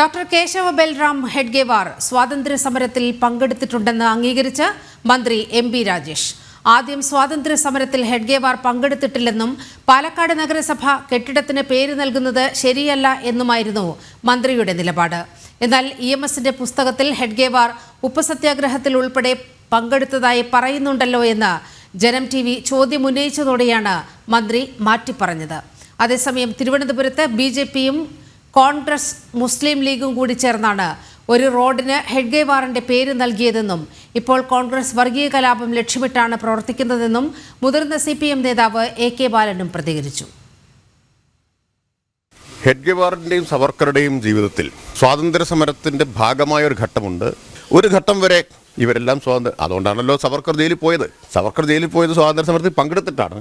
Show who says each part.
Speaker 1: Doctor Keshava Balram Hedgewar സ്വാതന്ത്ര്യ സമരത്തിൽ പങ്കെടുത്തിട്ടുണ്ടെന്ന് അംഗീകരിച്ച് മന്ത്രി എം പി രാജേഷ്. ആദ്യം സ്വാതന്ത്ര്യ സമരത്തിൽ ഹെഡ്ഗേവാർ പങ്കെടുത്തിട്ടില്ലെന്നും പാലക്കാട് നഗരസഭ കെട്ടിടത്തിന് പേര് നൽകുന്നത് ശരിയല്ല എന്നുമായിരുന്നു മന്ത്രിയുടെ നിലപാട്. എന്നാൽ ഇ എം പുസ്തകത്തിൽ ഹെഡ്ഗേവാർ ഉപ്പസത്യാഗ്രഹത്തിൽ ഉൾപ്പെടെ പങ്കെടുത്തതായി പറയുന്നുണ്ടല്ലോ എന്ന് ജനം ടി വി ചോദ്യമുന്നയിച്ചതോടെയാണ് മന്ത്രി മാറ്റിപ്പറഞ്ഞത്. അതേസമയം തിരുവനന്തപുരത്ത് ബി ജെ പിയും കോൺഗ്രസ് മുസ്ലിം ലീഗും കൂടി ചേർന്നാണ് ഒരു റോഡിന് ഹെഡ്ഗേവാറിന്റെ പേര് നൽകിയതെന്നും ഇപ്പോൾ കോൺഗ്രസ് വർഗീയ കലാപം ലക്ഷ്യമിട്ടാണ് പ്രവർത്തിക്കുന്നതെന്നും മുതിർന്ന സി പി എം നേതാവ് എ കെ ബാലനും പ്രതികരിച്ചു.
Speaker 2: ഹെഡ്ഗേവാറിന്റെയും സവർക്കറുടെയും ജീവിതത്തിൽ സ്വാതന്ത്ര്യ സമരത്തിന്റെ ഭാഗമായ ഒരു ഘട്ടമുണ്ട്. ഒരു ഘട്ടം വരെ ഇവരെല്ലാം സ്വാതന്ത്ര്യം അതുകൊണ്ടാണല്ലോ സവർക്കർ ജയിലിൽ പോയത്. സവർക്കർ ജയിലിൽ പോയത് സ്വാതന്ത്ര്യ സമരത്തിൽ പങ്കെടുത്തിട്ടാണ്.